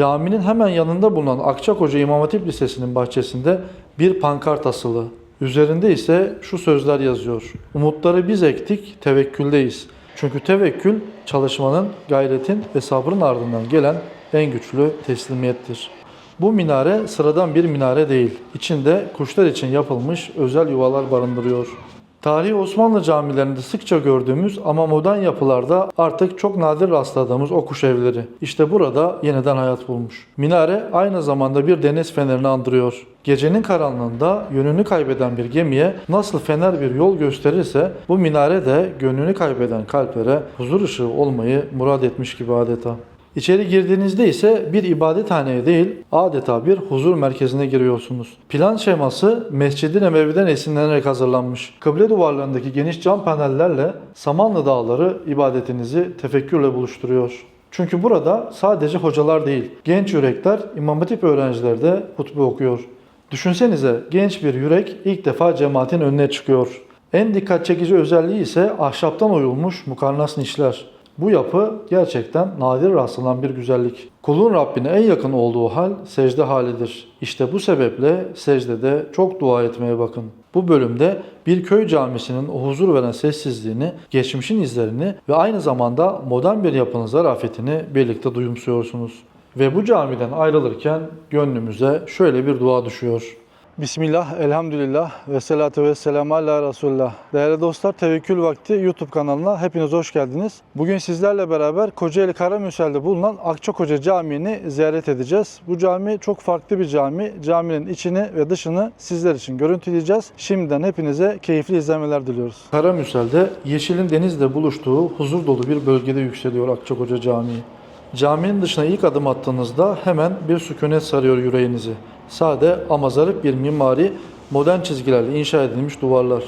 Caminin hemen yanında bulunan Akçakoca İmam Hatip Lisesi'nin bahçesinde bir pankart asılı. Üzerinde ise şu sözler yazıyor. Umutları biz ektik, tevekküldeyiz. Çünkü tevekkül çalışmanın, gayretin ve sabrın ardından gelen en güçlü teslimiyettir. Bu minare sıradan bir minare değil. İçinde kuşlar için yapılmış özel yuvalar barındırıyor. Tarihi Osmanlı camilerinde sıkça gördüğümüz ama modern yapılarda artık çok nadir rastladığımız o kuş evleri. İşte burada yeniden hayat bulmuş. Minare aynı zamanda bir deniz fenerini andırıyor. Gecenin karanlığında yönünü kaybeden bir gemiye nasıl fener bir yol gösterirse bu minare de gönlünü kaybeden kalplere huzur ışığı olmayı murad etmiş gibi adeta. İçeri girdiğinizde ise bir ibadethaneye değil adeta bir huzur merkezine giriyorsunuz. Plan şeması Mescid-i Nebevi'den esinlenerek hazırlanmış. Kıble duvarlarındaki geniş cam panellerle Samanlı Dağları ibadetinizi tefekkürle buluşturuyor. Çünkü burada sadece hocalar değil, genç yürekler, İmam Hatip öğrencileri de hutbe okuyor. Düşünsenize genç bir yürek ilk defa cemaatin önüne çıkıyor. En dikkat çekici özelliği ise ahşaptan oyulmuş mukarnas nişler. Bu yapı gerçekten nadir rastlanan bir güzellik. Kulun Rabbine en yakın olduğu hal secde halidir. İşte bu sebeple secdede çok dua etmeye bakın. Bu bölümde bir köy camisinin o huzur veren sessizliğini, geçmişin izlerini ve aynı zamanda modern bir yapının zarafetini birlikte duyumsuyorsunuz. Ve bu camiden ayrılırken gönlümüze şöyle bir dua düşüyor. Bismillah, elhamdülillah ve salatu ve selamu ala Resulullah. Değerli dostlar, Tevekkül Vakti YouTube kanalına hepiniz hoş geldiniz. Bugün sizlerle beraber Kocaeli Karamürsel'de bulunan Akçakoca Camii'ni ziyaret edeceğiz. Bu cami çok farklı bir cami. Caminin içini ve dışını sizler için görüntüleyeceğiz. Şimdiden hepinize keyifli izlemeler diliyoruz. Karamürsel'de yeşilin denizle buluştuğu huzur dolu bir bölgede yükseliyor Akçakoca Camii. Caminin dışına ilk adım attığınızda hemen bir sükunet sarıyor yüreğinizi. Sade ama zarif bir mimari, modern çizgilerle inşa edilmiş duvarlar.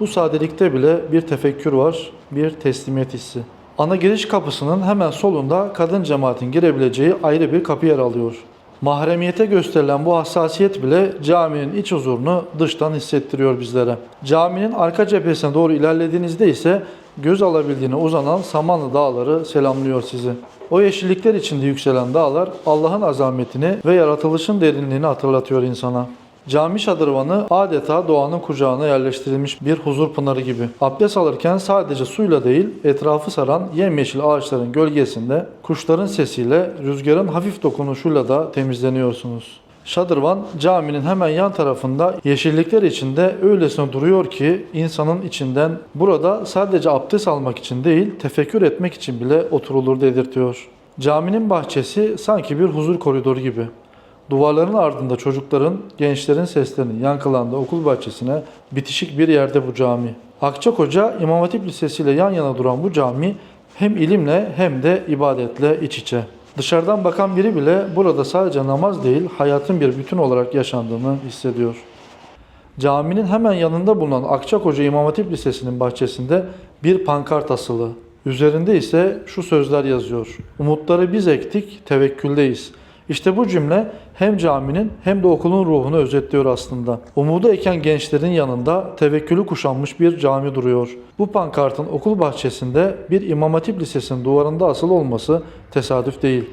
Bu sadelikte bile bir tefekkür var, bir teslimiyet hissi. Ana giriş kapısının hemen solunda kadın cemaatin girebileceği ayrı bir kapı yer alıyor. Mahremiyete gösterilen bu hassasiyet bile caminin iç huzurunu dıştan hissettiriyor bizlere. Caminin arka cephesine doğru ilerlediğinizde ise göz alabildiğine uzanan Samanlı Dağları selamlıyor sizi. O yeşillikler içinde yükselen dağlar Allah'ın azametini ve yaratılışın derinliğini hatırlatıyor insana. Cami şadırvanı adeta doğanın kucağına yerleştirilmiş bir huzur pınarı gibi. Abdest alırken sadece suyla değil, etrafı saran yemyeşil ağaçların gölgesinde, kuşların sesiyle, rüzgarın hafif dokunuşuyla da temizleniyorsunuz. Şadırvan caminin hemen yan tarafında yeşillikler içinde öylesine duruyor ki insanın içinden burada sadece abdest almak için değil tefekkür etmek için bile oturulur dedirtiyor. Caminin bahçesi sanki bir huzur koridoru gibi. Duvarların ardında çocukların, gençlerin seslerinin yankılandığı okul bahçesine bitişik bir yerde bu cami. Akçakoca İmam Hatip Lisesi ile yan yana duran bu cami hem ilimle hem de ibadetle iç içe. Dışarıdan bakan biri bile burada sadece namaz değil hayatın bir bütün olarak yaşandığını hissediyor. Caminin hemen yanında bulunan Akçakoca İmam Hatip Lisesi'nin bahçesinde bir pankart asılı. Üzerinde ise şu sözler yazıyor. Umutları biz ektik, tevekküldeyiz. İşte bu cümle hem caminin hem de okulun ruhunu özetliyor aslında. Umudu eken gençlerin yanında tevekkülü kuşanmış bir cami duruyor. Bu pankartın okul bahçesinde bir İmam Hatip Lisesi'nin duvarında asılı olması tesadüf değil.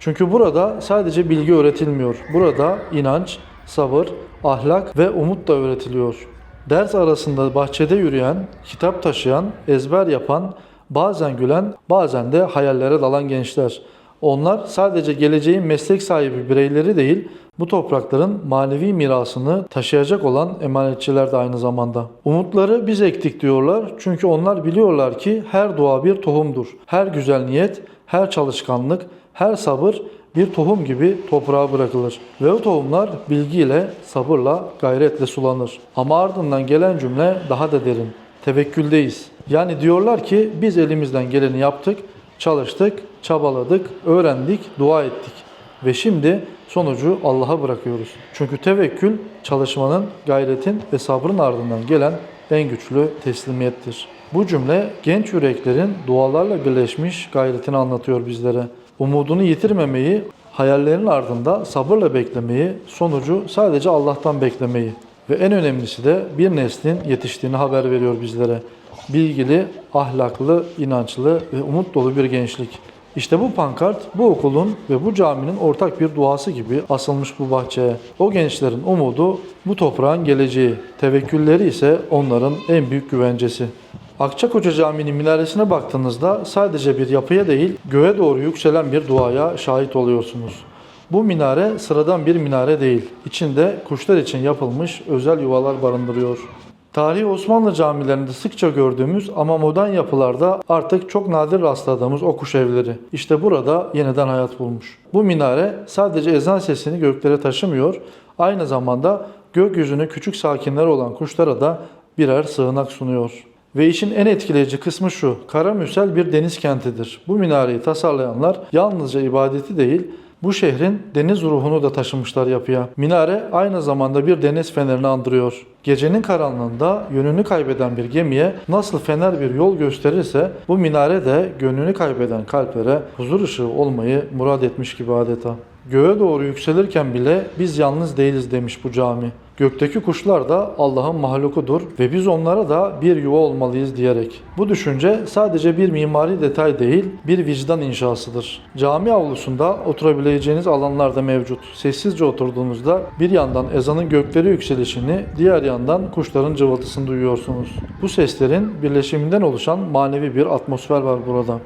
Çünkü burada sadece bilgi öğretilmiyor. Burada inanç, sabır, ahlak ve umut da öğretiliyor. Ders arasında bahçede yürüyen, kitap taşıyan, ezber yapan, bazen gülen, bazen de hayallere dalan gençler. Onlar sadece geleceğin meslek sahibi bireyleri değil, bu toprakların manevi mirasını taşıyacak olan emanetçiler de aynı zamanda. Umutları biz ektik diyorlar çünkü onlar biliyorlar ki her dua bir tohumdur. Her güzel niyet, her çalışkanlık, her sabır bir tohum gibi toprağa bırakılır. Ve o tohumlar bilgiyle, sabırla, gayretle sulanır. Ama ardından gelen cümle daha da derin. Tevekküldeyiz. Yani diyorlar ki biz elimizden geleni yaptık, çalıştık, çabaladık, öğrendik, dua ettik. Ve şimdi sonucu Allah'a bırakıyoruz. Çünkü tevekkül çalışmanın, gayretin ve sabrın ardından gelen en güçlü teslimiyettir. Bu cümle genç yüreklerin dualarla birleşmiş gayretini anlatıyor bizlere. Umudunu yitirmemeyi, hayallerin ardında sabırla beklemeyi, sonucu sadece Allah'tan beklemeyi ve en önemlisi de bir neslin yetiştiğini haber veriyor bizlere. Bilgili, ahlaklı, inançlı ve umut dolu bir gençlik. İşte bu pankart bu okulun ve bu caminin ortak bir duası gibi asılmış bu bahçeye. O gençlerin umudu bu toprağın geleceği, tevekkülleri ise onların en büyük güvencesi. Akçakoca Camii'nin minaresine baktığınızda sadece bir yapıya değil, göğe doğru yükselen bir duaya şahit oluyorsunuz. Bu minare sıradan bir minare değil. İçinde kuşlar için yapılmış özel yuvalar barındırıyor. Tarihi Osmanlı camilerinde sıkça gördüğümüz ama modern yapılarda artık çok nadir rastladığımız o kuş evleri. İşte burada yeniden hayat bulmuş. Bu minare sadece ezan sesini göklere taşımıyor, aynı zamanda gökyüzünü küçük sakinleri olan kuşlara da birer sığınak sunuyor. Ve işin en etkileyici kısmı şu, Karamüsel bir deniz kentidir. Bu minareyi tasarlayanlar yalnızca ibadeti değil, bu şehrin deniz ruhunu da taşımışlar yapıya. Minare aynı zamanda bir deniz fenerini andırıyor. Gecenin karanlığında yönünü kaybeden bir gemiye nasıl fener bir yol gösterirse bu minare de gönlünü kaybeden kalplere huzur ışığı olmayı murad etmiş gibi adeta. Göğe doğru yükselirken bile biz yalnız değiliz demiş bu cami. Gökteki kuşlar da Allah'ın mahlukudur ve biz onlara da bir yuva olmalıyız diyerek. Bu düşünce sadece bir mimari detay değil, bir vicdan inşasıdır. Cami avlusunda oturabileceğiniz alanlar da mevcut. Sessizce oturduğunuzda bir yandan ezanın gökleri yükselişini, diğer yandan kuşların cıvıltısını duyuyorsunuz. Bu seslerin birleşiminden oluşan manevi bir atmosfer var burada.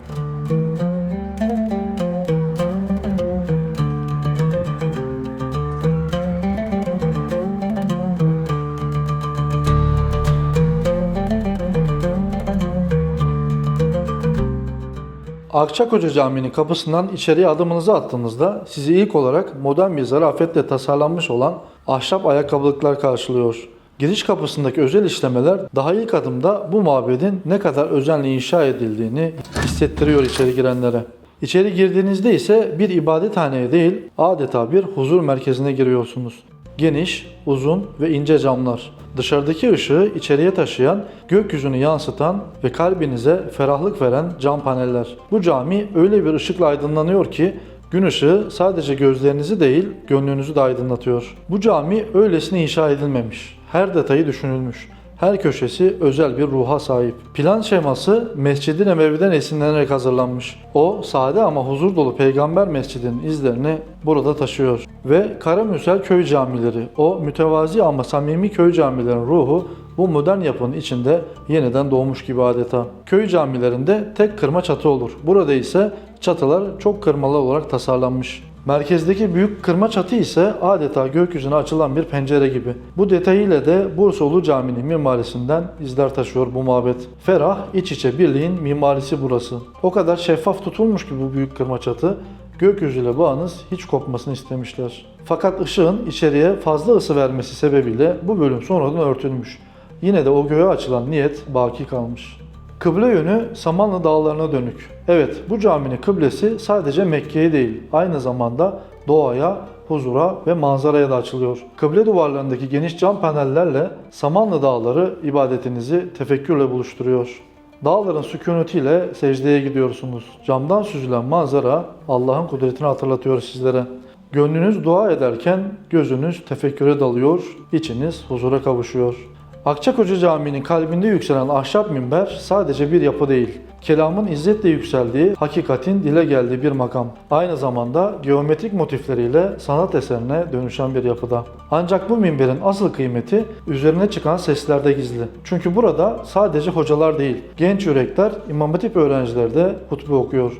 Akçakoca Camii'nin kapısından içeriye adımınızı attığınızda sizi ilk olarak modern bir zarafetle tasarlanmış olan ahşap ayakkabılıklar karşılıyor. Giriş kapısındaki özel işlemeler daha ilk adımda bu mabedin ne kadar özenle inşa edildiğini hissettiriyor içeri girenlere. İçeri girdiğinizde ise bir ibadethaneye değil adeta bir huzur merkezine giriyorsunuz. Geniş, uzun ve ince camlar. Dışarıdaki ışığı içeriye taşıyan, gökyüzünü yansıtan ve kalbinize ferahlık veren cam paneller. Bu cami öyle bir ışıkla aydınlanıyor ki gün ışığı sadece gözlerinizi değil gönlünüzü de aydınlatıyor. Bu cami öylesine inşa edilmemiş. Her detayı düşünülmüş. Her köşesi özel bir ruha sahip. Plan şeması Mescid-i Nebevi'den esinlenerek hazırlanmış. O sade ama huzur dolu peygamber mescidinin izlerini burada taşıyor. Ve Karamüsel köy camileri, o mütevazi ama samimi köy camilerin ruhu bu modern yapının içinde yeniden doğmuş gibi adeta. Köy camilerinde tek kırma çatı olur. Burada ise çatılar çok kırmalı olarak tasarlanmış. Merkezdeki büyük kırma çatı ise adeta gökyüzüne açılan bir pencere gibi. Bu detayıyla de Bursaulu Camii'nin mimarisinden izler taşıyor bu mabet. Ferah, iç içe birliğin mimarisi burası. O kadar şeffaf tutulmuş ki bu büyük kırma çatı, gökyüzüyle bağınız hiç kopmasını istemişler. Fakat ışığın içeriye fazla ısı vermesi sebebiyle bu bölüm sonradan örtülmüş. Yine de o göğe açılan niyet baki kalmış. Kıble yönü Samanlı dağlarına dönük. Evet bu caminin kıblesi sadece Mekke'ye değil aynı zamanda doğaya, huzura ve manzaraya da açılıyor. Kıble duvarlarındaki geniş cam panellerle Samanlı dağları ibadetinizi tefekkürle buluşturuyor. Dağların sükunetiyle secdeye gidiyorsunuz. Camdan süzülen manzara Allah'ın kudretini hatırlatıyor sizlere. Gönlünüz dua ederken gözünüz tefekküre dalıyor, içiniz huzura kavuşuyor. Akçakoca Camii'nin kalbinde yükselen ahşap minber sadece bir yapı değil. Kelamın izzetle yükseldiği, hakikatin dile geldiği bir makam. Aynı zamanda geometrik motifleriyle sanat eserine dönüşen bir yapıda. Ancak bu minberin asıl kıymeti üzerine çıkan seslerde gizli. Çünkü burada sadece hocalar değil, genç yürekler, İmam Hatip öğrencileri de hutbe okuyor.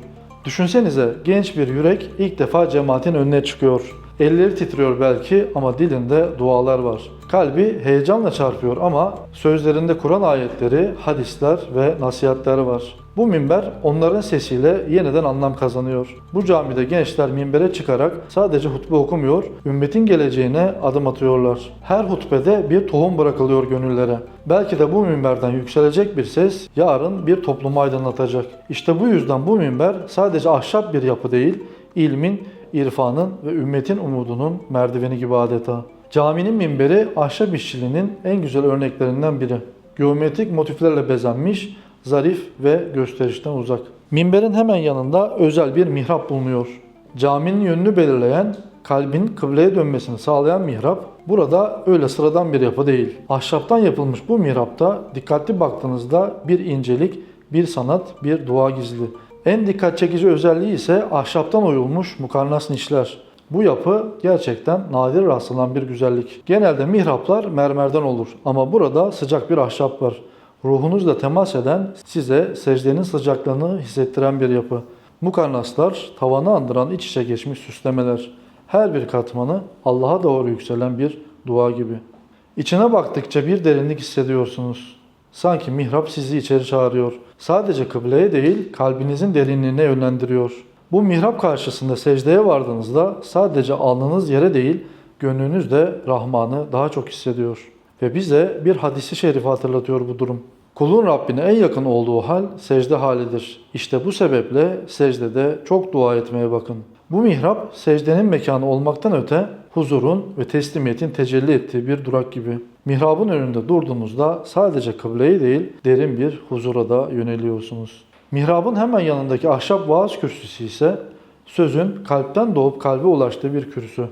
Düşünsenize genç bir yürek ilk defa cemaatin önüne çıkıyor. Elleri titriyor belki ama dilinde dualar var. Kalbi heyecanla çarpıyor ama sözlerinde Kur'an ayetleri, hadisler ve nasihatler var. Bu minber onların sesiyle yeniden anlam kazanıyor. Bu camide gençler minbere çıkarak sadece hutbe okumuyor, ümmetin geleceğine adım atıyorlar. Her hutbede bir tohum bırakılıyor gönüllere. Belki de bu minberden yükselecek bir ses yarın bir toplumu aydınlatacak. İşte bu yüzden bu minber sadece ahşap bir yapı değil, ilmin, irfanın ve ümmetin umudunun merdiveni gibi adeta. Caminin minberi ahşap işçiliğinin en güzel örneklerinden biri. Geometrik motiflerle bezenmiş, zarif ve gösterişten uzak. Minberin hemen yanında özel bir mihrap bulunuyor. Caminin yönünü belirleyen, kalbin kıbleye dönmesini sağlayan mihrap burada öyle sıradan bir yapı değil. Ahşaptan yapılmış bu mihrapta dikkatli baktığınızda bir incelik, bir sanat, bir dua gizli. En dikkat çekici özelliği ise ahşaptan oyulmuş mukarnas nişler. Bu yapı gerçekten nadir rastlanan bir güzellik. Genelde mihraplar mermerden olur ama burada sıcak bir ahşap var. Ruhunuzla temas eden, size secdenin sıcaklığını hissettiren bir yapı. Mukarnaslar tavanı andıran iç içe geçmiş süslemeler. Her bir katmanı Allah'a doğru yükselen bir dua gibi. İçine baktıkça bir derinlik hissediyorsunuz. Sanki mihrap sizi içeri çağırıyor. Sadece kıbleye değil, kalbinizin derinliğine yönlendiriyor. Bu mihrap karşısında secdeye vardığınızda sadece alnınız yere değil, gönlünüz de Rahman'ı daha çok hissediyor. Ve bize bir hadisi şerifi hatırlatıyor bu durum. Kulun Rabbine en yakın olduğu hal secde halidir. İşte bu sebeple secdede çok dua etmeye bakın. Bu mihrap secdenin mekanı olmaktan öte huzurun ve teslimiyetin tecelli ettiği bir durak gibi. Mihrabın önünde durduğunuzda sadece kıbleye değil derin bir huzura da yöneliyorsunuz. Mihrabın hemen yanındaki ahşap vaaz kürsüsü ise sözün kalpten doğup kalbe ulaştığı bir kürsü.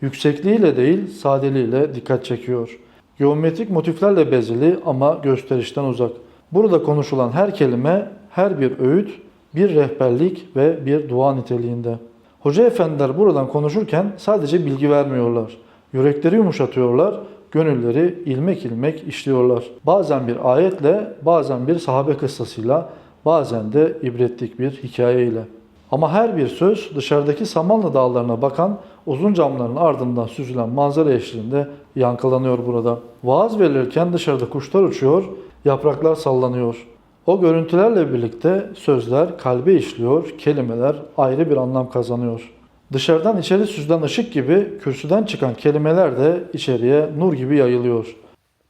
Yüksekliğiyle değil sadeliğiyle dikkat çekiyor. Geometrik motiflerle bezeli ama gösterişten uzak. Burada konuşulan her kelime, her bir öğüt, bir rehberlik ve bir dua niteliğinde. Hoca efendiler buradan konuşurken sadece bilgi vermiyorlar. Yürekleri yumuşatıyorlar, gönülleri ilmek ilmek işliyorlar. Bazen bir ayetle, bazen bir sahabe kıssasıyla, bazen de ibretlik bir hikayeyle. Ama her bir söz dışarıdaki Samanlı dağlarına bakan uzun camların ardından süzülen manzara eşliğinde yankılanıyor burada. Vaaz verilirken dışarıda kuşlar uçuyor, yapraklar sallanıyor. O görüntülerle birlikte sözler kalbe işliyor, kelimeler ayrı bir anlam kazanıyor. Dışarıdan içeri süzülen ışık gibi kürsüden çıkan kelimeler de içeriye nur gibi yayılıyor.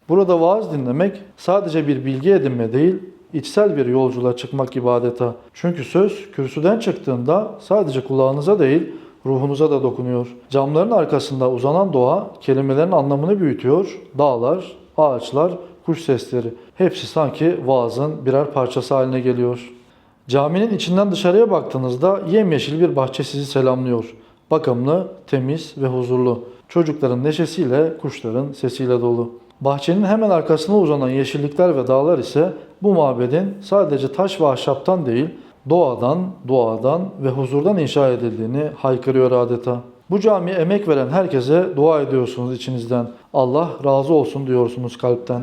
Burada vaaz dinlemek sadece bir bilgi edinme değil, içsel bir yolculuğa çıkmak gibi adeta. Çünkü söz kürsüden çıktığında sadece kulağınıza değil, ruhunuza da dokunuyor. Camların arkasında uzanan doğa kelimelerin anlamını büyütüyor. Dağlar, ağaçlar, kuş sesleri hepsi sanki vaazın birer parçası haline geliyor. Caminin içinden dışarıya baktığınızda yemyeşil bir bahçe sizi selamlıyor. Bakımlı, temiz ve huzurlu. Çocukların neşesiyle, kuşların sesiyle dolu. Bahçenin hemen arkasına uzanan yeşillikler ve dağlar ise bu mabedin sadece taş ve ahşaptan değil, doğadan, duadan ve huzurdan inşa edildiğini haykırıyor adeta. Bu camiye emek veren herkese dua ediyorsunuz içinizden. Allah razı olsun diyorsunuz kalpten.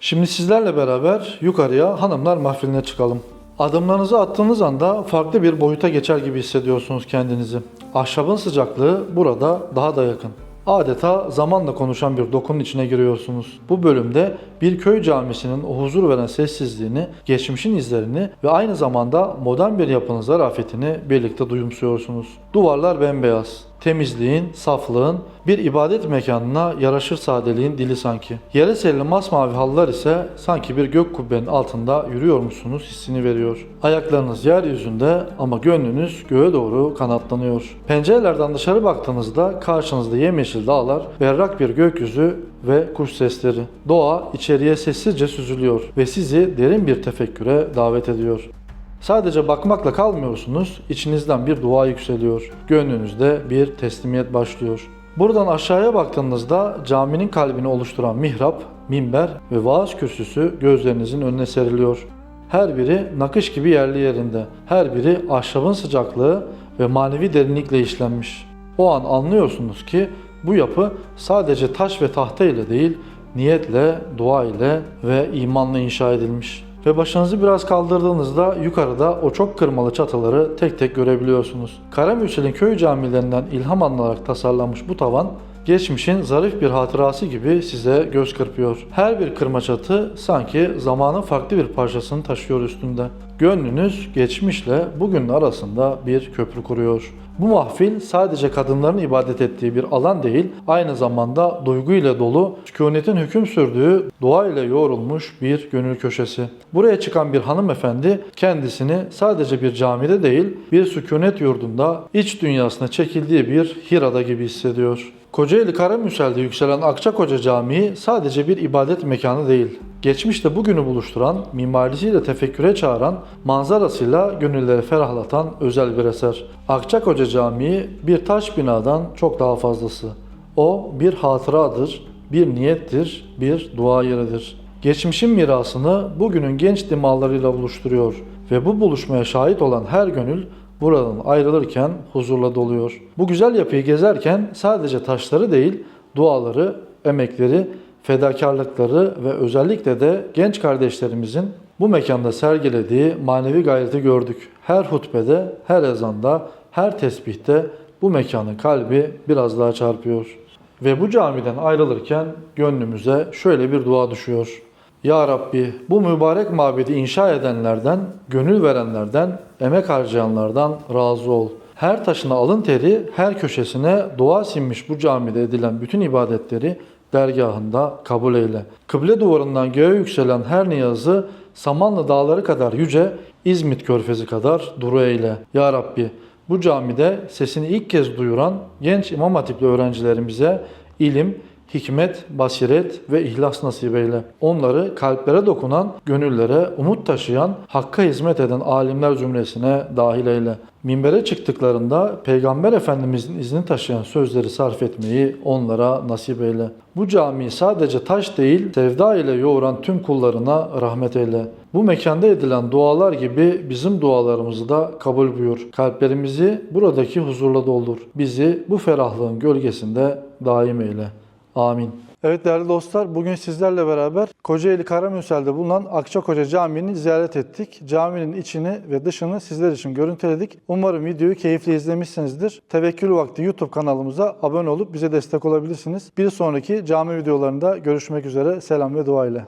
Şimdi sizlerle beraber yukarıya hanımlar mahfiline çıkalım. Adımlarınızı attığınız anda farklı bir boyuta geçer gibi hissediyorsunuz kendinizi. Ahşabın sıcaklığı burada daha da yakın. Adeta zamanla konuşan bir dokunun içine giriyorsunuz. Bu bölümde bir köy camisinin o huzur veren sessizliğini, geçmişin izlerini ve aynı zamanda modern bir yapının zarafetini birlikte duyumsuyorsunuz. Duvarlar bembeyaz. Temizliğin, saflığın, bir ibadet mekanına yaraşır sadeliğin dili sanki. Yere serili masmavi halılar ise sanki bir gök kubbenin altında yürüyormuşsunuz hissini veriyor. Ayaklarınız yeryüzünde ama gönlünüz göğe doğru kanatlanıyor. Pencerelerden dışarı baktığınızda karşınızda yemyeşil dağlar, berrak bir gökyüzü ve kuş sesleri. Doğa içeriye sessizce süzülüyor ve sizi derin bir tefekküre davet ediyor. Sadece bakmakla kalmıyorsunuz, içinizden bir dua yükseliyor. Gönlünüzde bir teslimiyet başlıyor. Buradan aşağıya baktığınızda caminin kalbini oluşturan mihrap, minber ve vaaz kürsüsü gözlerinizin önüne seriliyor. Her biri nakış gibi yerli yerinde. Her biri ahşabın sıcaklığı ve manevi derinlikle işlenmiş. O an anlıyorsunuz ki bu yapı sadece taş ve tahta ile değil, niyetle, dua ile ve imanla inşa edilmiş. Ve başınızı biraz kaldırdığınızda yukarıda o çok kırmalı çatıları tek tek görebiliyorsunuz. Karamürsel'in köy camilerinden ilham alınarak tasarlanmış bu tavan geçmişin zarif bir hatırası gibi size göz kırpıyor. Her bir kırma çatı sanki zamanın farklı bir parçasını taşıyor üstünde. Gönlünüz geçmişle bugünün arasında bir köprü kuruyor. Bu mahfil sadece kadınların ibadet ettiği bir alan değil, aynı zamanda duygu ile dolu, sükunetin hüküm sürdüğü, dua ile yoğrulmuş bir gönül köşesi. Buraya çıkan bir hanımefendi kendisini sadece bir camide değil, bir sükunet yurdunda iç dünyasına çekildiği bir Hira'da gibi hissediyor. Kocaeli Karamürsel'de yükselen Akçakoca Camii sadece bir ibadet mekanı değil. Geçmişte bugünü buluşturan, mimarisiyle tefekküre çağıran, manzarasıyla gönülleri ferahlatan özel bir eser. Akçakoca Camii bir taş binadan çok daha fazlası. O bir hatıradır, bir niyettir, bir dua yeridir. Geçmişin mirasını bugünün genç dimağlarıyla buluşturuyor ve bu buluşmaya şahit olan her gönül buradan ayrılırken huzurla doluyor. Bu güzel yapıyı gezerken sadece taşları değil, duaları, emekleri, fedakarlıkları ve özellikle de genç kardeşlerimizin bu mekanda sergilediği manevi gayreti gördük. Her hutbede, her ezanda, her tesbihte bu mekanın kalbi biraz daha çarpıyor. Ve bu camiden ayrılırken gönlümüze şöyle bir dua düşüyor. Ya Rabbi bu mübarek mabedi inşa edenlerden, gönül verenlerden, emek harcayanlardan razı ol. Her taşına alın teri, her köşesine dua sinmiş bu camide edilen bütün ibadetleri dergahında kabul eyle. Kıble duvarından göğe yükselen her niyazı Samanlı dağları kadar yüce, İzmit körfezi kadar duru eyle. Ya Rabbi bu camide sesini ilk kez duyuran genç İmam Hatipli öğrencilerimize ilim, hikmet, basiret ve ihlas nasip eyle. Onları kalplere dokunan, gönüllere umut taşıyan, hakka hizmet eden alimler zümresine dahil eyle. Minbere çıktıklarında Peygamber Efendimizin izni taşıyan sözleri sarf etmeyi onlara nasip eyle. Bu camiyi sadece taş değil, sevda ile yoğuran tüm kullarına rahmet eyle. Bu mekanda edilen dualar gibi bizim dualarımızı da kabul buyur. Kalplerimizi buradaki huzurla doldur. Bizi bu ferahlığın gölgesinde daim eyle. Amin. Evet değerli dostlar, bugün sizlerle beraber Kocaeli Karamürsel'de bulunan Akçakoca Camii'ni ziyaret ettik. Caminin içini ve dışını sizler için görüntüledik. Umarım videoyu keyifli izlemişsinizdir. Tevekkül Vakti YouTube kanalımıza abone olup bize destek olabilirsiniz. Bir sonraki cami videolarında görüşmek üzere. Selam ve dua ile.